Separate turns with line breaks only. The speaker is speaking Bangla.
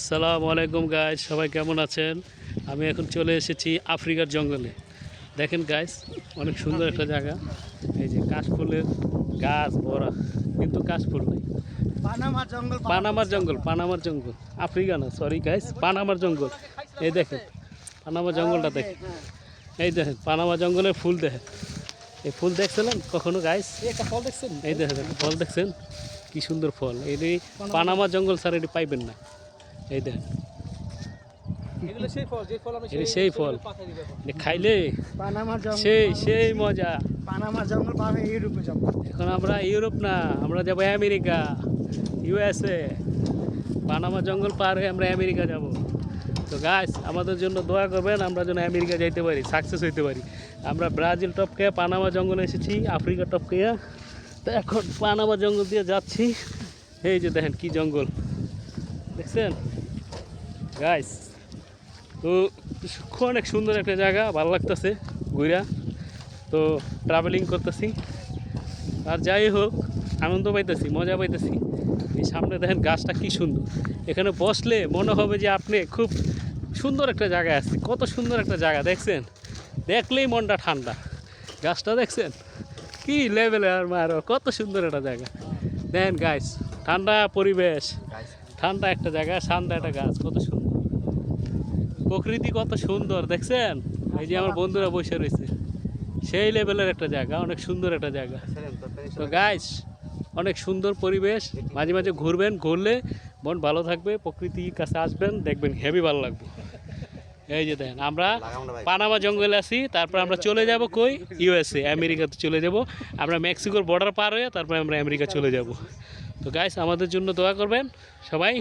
আসসালামু আলাইকুম গাইজ সবাই কেমন আছেন? আমি এখন চলে এসেছি আফ্রিকার জঙ্গলে। দেখেন গাইজ অনেক সুন্দর একটা জায়গা। এই যে কাশফুলের গাছ ভরা কিন্তু কাশফুল নেই।
পানামা জঙ্গল
পানামার জঙ্গল। পানামার জঙ্গল। আফ্রিকা না সরি গাইজ পানামার জঙ্গল। এই দেখেন পানামা জঙ্গলটা দেখেন। এই দেখেন পানামা জঙ্গলের ফুল দেখেন। এই ফুল দেখছিলেন কখনো গাইজ
ফল দেখছেন?
এই দেখেন ফল দেখছেন? কি সুন্দর ফল। এটি পানামা জঙ্গল স্যার এটি পাইবেন না। এই
এগুলো সেই ফল যে ফল আমি
এটা সেই ফল। এটা খাইলে
পানামা জঙ্গল
সেই সেই মজা।
পানামা জঙ্গল পার হয়ে ইউরোপে যাব।
এখন আমরা ইউরোপ না আমরা যাব আমেরিকা ইউএসএ। পানামা জঙ্গল পার হয়ে আমরা আমেরিকা যাব। তো গাছ আমাদের জন্য দোয়া করবেন আমরা যেন আমেরিকা যাইতে পারি সাকসেস হইতে পারি। আমরা ব্রাজিল টপকে পানামা জঙ্গলে এসেছি আফ্রিকা টপকে তো এখন পানামা জঙ্গল দিয়ে যাচ্ছি। এই যে দেখেন কি জঙ্গল। দেখছেন? গাইস তো অনেক সুন্দর একটা জায়গা ভালো লাগতেছে ঘুরা তো ট্রাভেলিং করতেছি। আর যাই হোক, আনন্দ পাইতেছি, মজা পাইতেছি। এই সামনে দেখেন গাছটা কি সুন্দর। এখানে বসলে মনে হবে যে আপনি খুব সুন্দর একটা জায়গায় আছে কত সুন্দর একটা জায়গা, দেখছেন? দেখলেই মনটা ঠান্ডা। গাছটা দেখছেন? কি লেভেলে আর মারো, কত সুন্দর একটা জায়গা। দেখেন গাছ ঠান্ডা পরিবেশ। ঠান্ডা একটা জায়গা, সান্দা একটা গাছ, কত সুন্দর। প্রকৃতি কত সুন্দর, দেখছেন? এই যে আমার বন্ধুরা বসে রয়েছে। সেই লেভেলের একটা জায়গা, অনেক সুন্দর একটা জায়গা। তো গাছ অনেক সুন্দর পরিবেশ। মাঝে মাঝে ঘুরবেন, ঘুরলে মন ভালো থাকবে, প্রকৃতির কাছে আসবেন, দেখবেন হেভি ভালো লাগবে। এই যে দেখেন আমরা পানামা জঙ্গলে আছি তারপর আমরা চলে যাব কই? ইউএসএ আমেরিকাতে চলে যাব। আমরা মেক্সিকোর বর্ডার পার হয়ে তারপর আমরা আমেরিকা চলে যাব। তো গাইস আমাদের জন্য দোয়া করবেন সবাই।